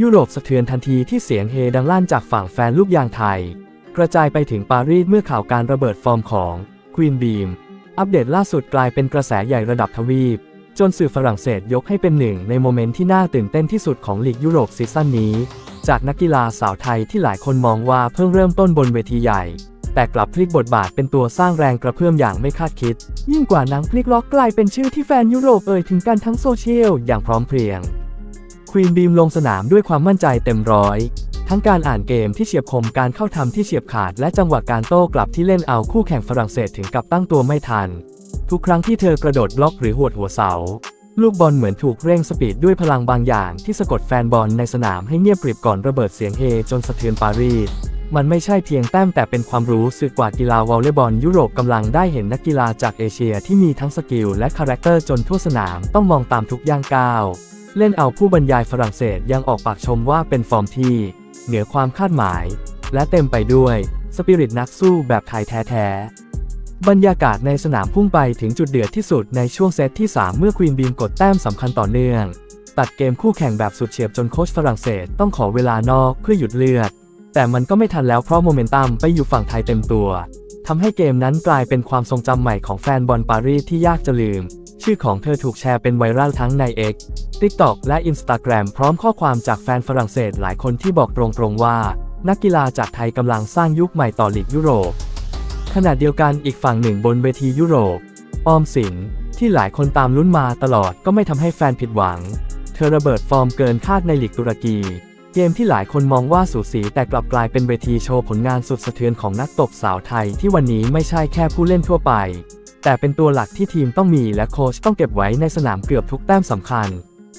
ยุโรปสะเทือนทันทีที่เสียงเฮดังลั่นจากฝั่งแฟนลูกยางไทย กระจายไปถึงปารีสเมื่อข่าวการระเบิดฟอร์มของควีนบีมอัปเดตล่าสุดกลายเป็นกระแสใหญ่ระดับทวีป จนสื่อฝรั่งเศสยกให้เป็นหนึ่งในโมเมนต์ที่น่าตื่นเต้นที่สุดของลีกยุโรปซีซั่นนี้ จากนักกีฬาสาวไทยที่หลายคนมองว่าเพิ่งเริ่มต้นบนเวทีใหญ่ แต่กลับพลิกบทบาทเป็นตัวสร้างแรงกระเพื่อมอย่างไม่คาดคิด ยิ่งกว่านังพลิกล็อกกลายเป็นชื่อที่แฟนยุโรปเอ่ยถึงกันทั้งโซเชียลอย่างพร้อมเพรียง ควีนบีมลงสนามด้วยความมั่นใจเต็มร้อยทั้งการอ่านเกมที่เฉียบคมการเข้าทำที่เฉียบขาดและจังหวะการโต้กลับที่เล่นเอาคู่แข่งฝรั่งเศสถึงกับตั้งตัวไม่ทัน ทุกครั้งที่เธอกระโดดบล็อกหรือหวดหัวเสา ลูกบอลเหมือนถูกเร่งสปีดด้วยพลังบางอย่างที่สะกดแฟนบอลในสนามให้เงียบกริบก่อนระเบิดเสียงเฮจนสะเทือนปารีสมันไม่ใช่เพียงแต้มแต่เป็นความรู้สึกว่ากีฬาวอลเลย์บอลยุโรปกำลังได้เห็นนักกีฬาจากเอเชียที่มีทั้งสกิลและคาแรคเตอร์จนทั่วสนามต้องมองตามทุกย่างก้าว เล่นเอาผู้บรรยายฝรั่งเศสยังออกปากชมว่าเป็นฟอร์มที่เหนือความคาดหมาย และเต็มไปด้วยสปิริตนักสู้แบบไทยแท้ๆ บรรยากาศในสนามพุ่งไปถึงจุดเดือดที่สุดในช่วงเซตที่ 3 เมื่อควีนบีมกดแต้มสำคัญต่อเนื่อง ตัดเกมคู่แข่งแบบสุดเฉียบจนโค้ชฝรั่งเศสต้องขอเวลานอกเพื่อหยุดเลือด แต่มันก็ไม่ทันแล้วเพราะโมเมนตัมไปอยู่ฝั่งไทยเต็มตัวทำให้เกมนั้นกลายเป็นความทรงจำใหม่ของแฟนบอลปารีสที่ยากจะลืม ชื่อของเธอถูกแชร์เป็นไวรัลทั้งใน X TikTok และ Instagram พร้อมข้อความจากแฟนฝรั่งเศสหลายคนที่บอกตรงๆว่า นักกีฬาจากไทยกำลังสร้างยุคใหม่ต่อลีกยุโรป ขณะเดียวกันอีกฝั่งหนึ่งบนเวทียุโรป ออมสินที่หลายคนตามลุ้นมาตลอดก็ไม่ทำให้แฟนผิดหวัง เธอระเบิดฟอร์มเกินคาดในลีกตุรกี เกมที่หลายคนมองว่าสูสีแต่กลับกลายเป็นเวทีโชว์ผลงานสุดสะเทือนของนักตบสาวไทยที่วันนี้ไม่ใช่แค่ผู้เล่นทั่วไป แต่เป็นตัวหลักที่ทีมต้องมีและโค้ชต้องเก็บไว้ในสนามเกือบทุกแต้มสำคัญ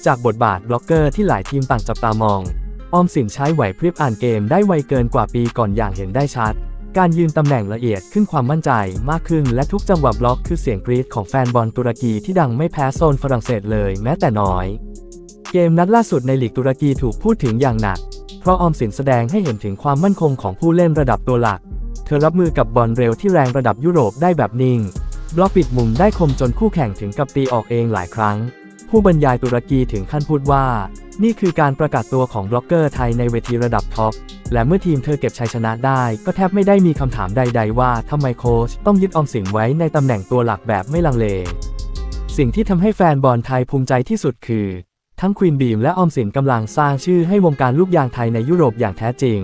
จากบทบาทบล็อกเกอร์ที่หลายทีมต่างจับตามอง ออมสินใช้ไหวพริบอ่านเกมได้ไวเกินกว่าปีก่อนอย่างเห็นได้ชัด การยืนตำแหน่งละเอียดขึ้นความมั่นใจมากขึ้นและทุกจังหวะบล็อกคือเสียงกรี๊ดของแฟนบอลตุรกีที่ดังไม่แพ้โซนฝรั่งเศสเลยแม้แต่น้อย เกมนัดล่าสุดในลีกตุรกีถูกพูดถึงอย่างหนัก เพราะออมสินแสดงให้เห็นถึงความมั่นคงของผู้เล่นระดับตัวหลัก เธอรับมือกับบอลเร็วที่แรงระดับยุโรปได้แบบนิ่ง บล็อกปิดมุมได้คมจนคู่แข่งถึงกับตีออกเองหลายครั้ง ผู้บรรยายตุรกีถึงขั้นพูดว่า นี่คือการประกาศตัวของบล็อกเกอร์ไทยในเวทีระดับท็อป และเมื่อทีมเธอเก็บชัยชนะได้ ก็แทบไม่ได้มีคำถามใด ๆ ว่าทำไมโค้ชต้องยึดออมสินไว้ในตำแหน่งตัวหลักแบบไม่ลังเล สิ่งที่ทำให้แฟนบอลไทยภูมิใจที่สุดคือ ทั้งควีนบีมและออมสินกำลังสร้างชื่อให้วงการลูกยางไทยในยุโรปอย่างแท้จริง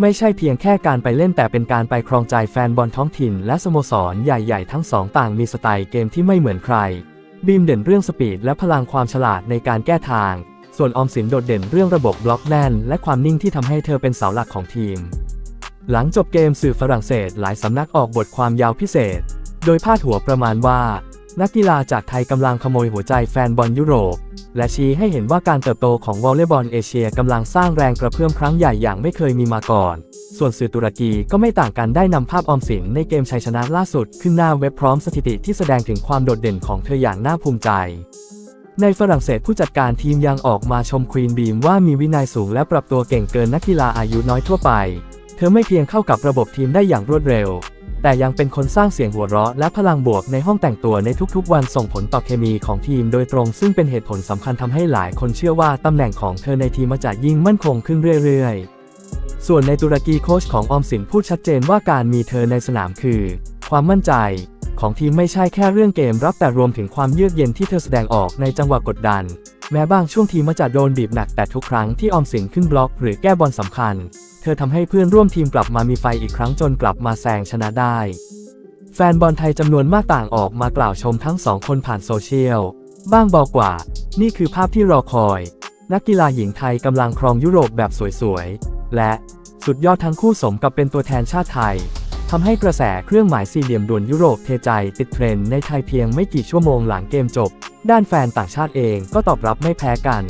ไม่ใช่เพียงแค่การไปเล่นแต่เป็นการไปครองใจแฟนบอลท้องถิ่นและสโมสรใหญ่ๆ ทั้งสองต่างมีสไตล์เกมที่ไม่เหมือนใคร บีมเด่นเรื่องสปีดและพลังความฉลาดในการแก้ทาง ส่วนออมสินโดดเด่นเรื่องระบบบล็อกแน่น และความนิ่งที่ทำให้เธอเป็นเสาหลักของทีม หลังจบเกมสื่อฝรั่งเศสหลายสำนักออกบทความยาวพิเศษ โดยพาดหัวประมาณว่า นักกีฬาจากไทยกำลังขโมยหัวใจแฟนบอลยุโรป และชี้ให้เห็นว่าการเติบโตของวอลเลย์บอลเอเชียกำลังสร้างแรงกระเพื่อมครั้งใหญ่อย่างไม่เคยมีมาก่อน ส่วนสื่อตุรกีก็ไม่ต่างกันได้นำภาพออมสินในเกมชัยชนะล่าสุด ขึ้นหน้าเว็บพร้อมสถิติที่แสดงถึงความโดดเด่นของเธออย่างน่าภูมิใจ ในฝรั่งเศสผู้จัดการทีมยังออกมาชมควีนบีมว่ามีวินัยสูงและปรับตัวเก่งเกินนักกีฬาอายุน้อยทั่วไป เธอไม่เพียงเข้ากับระบบทีมได้อย่างรวดเร็ว แต่ยังเป็นคนสร้างเสียงหัวเราะและพลังบวกในห้องแต่งตัวในทุกๆ วันส่งผลต่อเคมีของทีมโดยตรงซึ่งเป็นเหตุผลสำคัญทำให้หลายคนเชื่อว่าตำแหน่งของเธอในทีมจะยิ่งมั่นคงขึ้นเรื่อยๆ ส่วนในตุรกีโค้ชของออมสินพูดชัดเจนว่าการมีเธอในสนามคือ ความมั่นใจของทีมไม่ใช่แค่เรื่องเกมรับแต่รวมถึงความเยือกเย็นที่เธอแสดงออกในจังหวะกดดัน แม้บางช่วงทีมจะโดนบีบหนักแต่ทุกครั้งที่ออมสินขึ้นบล็อก หรือแก้บอลสำคัญ เธอทำให้เพื่อนร่วมทีมกลับมามีไฟอีกครั้งจนกลับมาแซงชนะได้ แฟนบอลไทยจำนวนมากต่างออกมากล่าวชมทั้งสองคนผ่านโซเชียล บ้างบอกว่า นี่คือภาพที่รอคอย นักกีฬาหญิงไทยกำลังครองยุโรปแบบสวยๆ และสุดยอดทั้งคู่สมกับเป็นตัวแทนชาติไทย ทำให้กระแสเครื่องหมายสี่เหลี่ยมด่วนยุโรปเทใจติดเทรนด์ในไทยเพียงไม่กี่ชั่วโมงหลังเกมจบ ด้านแฟนต่างชาติเองก็ตอบรับไม่แพ้กัน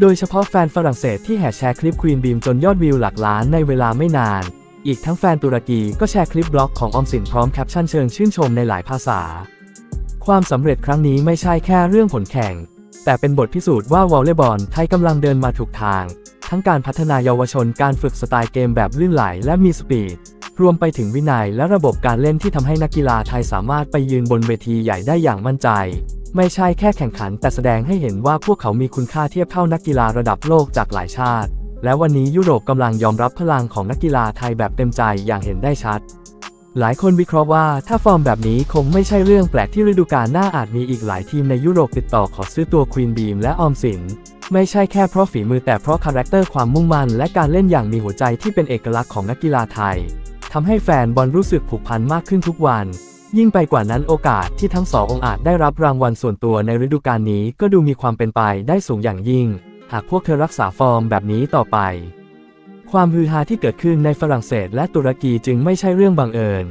โดยเฉพาะแฟนฝรั่งเศสที่แห่แชร์คลิปควีนบีมจนยอดวิวหลักล้านในเวลาไม่นาน อีกทั้งแฟนตุรกีก็แชร์คลิปบล็อกของออมสินพร้อมแคปชั่นเชิงชื่นชมในหลายภาษา ความสำเร็จครั้งนี้ไม่ใช่แค่เรื่องผลแข่ง แต่เป็นบทพิสูจน์ว่าวอลเลย์บอลไทยกำลังเดินมาถูกทาง ทั้งการพัฒนาเยาวชนการฝึกสไตล์เกมแบบลื่นไหลและมีสปีด รวมไปถึงวินัยและระบบการเล่นที่ทำให้นักกีฬาไทยสามารถไปยืนบนเวทีใหญ่ได้อย่างมั่นใจ ไม่ใช่แค่แข่งขันแต่แสดงให้เห็นว่าพวกเขามีคุณค่าเทียบเท่านักกีฬาระดับโลกจากหลายชาติ และวันนี้ยุโรปกำลังยอมรับพลังของนักกีฬาไทยแบบเต็มใจอย่างเห็นได้ชัด หลายคนวิเคราะห์ว่าถ้าฟอร์มแบบนี้คงไม่ใช่เรื่องแปลกที่ฤดูกาลหน้าอาจมีอีกหลายทีมในยุโรปติดต่อขอซื้อตัวควีนบีมและออมสินไม่ใช่แค่เพราะฝีมือแต่เพราะคาแรคเตอร์ความมุ่งมั่นและการเล่นอย่างมีหัวใจที่เป็นเอกลักษณ์ของนักกีฬาไทย ทำให้แฟนบอลรู้สึกผูกพันมากขึ้นทุกวัน ยิ่งไปกว่านั้นโอกาสที่ทั้งสององอาจได้รับรางวัลส่วนตัวในฤดูกาลนี้ก็ดูมีความเป็นไปได้สูงอย่างยิ่ง หากพวกเธอรักษาฟอร์มแบบนี้ต่อไป ความฮือฮาที่เกิดขึ้นในฝรั่งเศสและตุรกีจึงไม่ใช่เรื่องบังเอิญ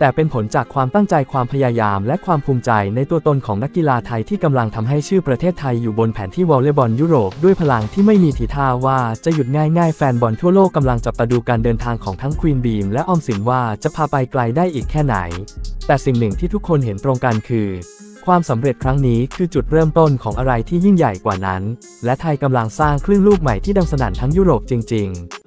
แต่เป็นผลจากความตั้งใจความพยายาม และความภูมิใจในตัวตนของนักกีฬาไทยที่กำลังทำให้ชื่อประเทศไทยอยู่บนแผนที่วอลเลย์บอลยุโรปด้วยพลังที่ไม่มีทีท่าว่าจะหยุดง่ายๆแฟนบอลทั่วโลกกำลังจับตาดูการเดินทางของทั้งควีนบีมและออมสินว่าจะพาไปไกลได้อีกแค่ไหน แต่สิ่งหนึ่งที่ทุกคนเห็นตรงกันคือความสำเร็จครั้งนี้คือจุดเริ่มต้นของอะไรที่ยิ่งใหญ่กว่านั้น และไทยกำลังสร้างคลื่นลูกใหม่ที่ดังสนั่นทั้งยุโรปจริง ๆ